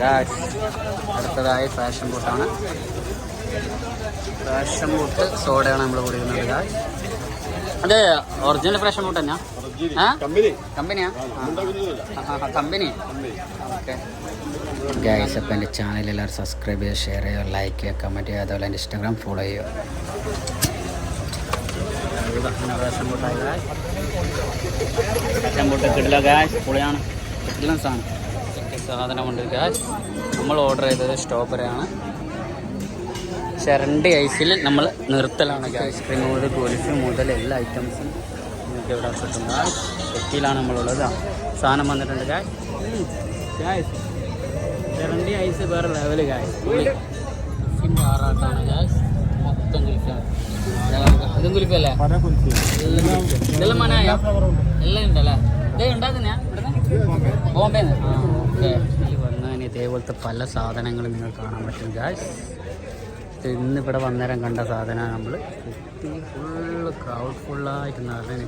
Guys അടുത്തതായി fashion ബൂട്ടാണ് passion fruit സോഡയാണ് നമ്മൾ കുടിക്കുന്നത് ഗായ്സ് അതെ ഒറിജിനൽ ഫാഷൻ ബൂട്ട് തന്നെയാ. കമ്പനിയാ? കമ്പനി? ഓക്കെ. ഗൈസ് അപ്പം എന്റെ ചാനൽ എല്ലാവരും സബ്സ്ക്രൈബ് ചെയ്യുക ഷെയർ ചെയ്യുക ലൈക്ക് ചെയ്യുക കമന്റ് ചെയ്യുക അതുപോലെ എന്റെ ഇൻസ്റ്റാഗ്രാം ഫോളോ ചെയ്യുക. കിട്ടില്ല ഗാസ് പൊളിയാണ്. കിട്ടില്ല സാധനം സാധനമുണ്ട് ഗാസ് നമ്മൾ ഓർഡർ ചെയ്തത് സ്ട്രോബെറിയാണ് ചരണ്ടി ഐസിൽ നമ്മൾ നിർത്തലാണ് ഐസ്ക്രീം മുതൽ കുലിഫ് മുതൽ എല്ലാ ഐറ്റംസും നമുക്ക് ഇവിടെ കിട്ടും തെറ്റിയിലാണ് നമ്മളുള്ളത് സാധനം വന്നിട്ടുണ്ട് ഗായ് ഗായ്സ് ഷെറണ്ടി ഐസ് വേറെ ലെവൽ കുലിഫിന്റെ ആറാട്ടാണ് ഗായ്സ് മൊത്തം കുലിഫാണ് ഇതും കുലിപ്പല്ലേ ഇതെല്ലാം മനായ? എല്ലാം ഉണ്ടല്ലേ? ഇതേ ഉണ്ടാക്കുന്ന? ബോംബെ. ആ. ഇതേപോലത്തെ പല സാധനങ്ങളും നിങ്ങൾ കാണാൻ പറ്റും ഗായ്സ് ഇന്നിവിടെ വന്നേരം കണ്ട സാധനമാണ് നമ്മൾ ഫുള്ള് ക്രൗഡ് ഫുള്ളായിട്ട് നിറഞ്ഞ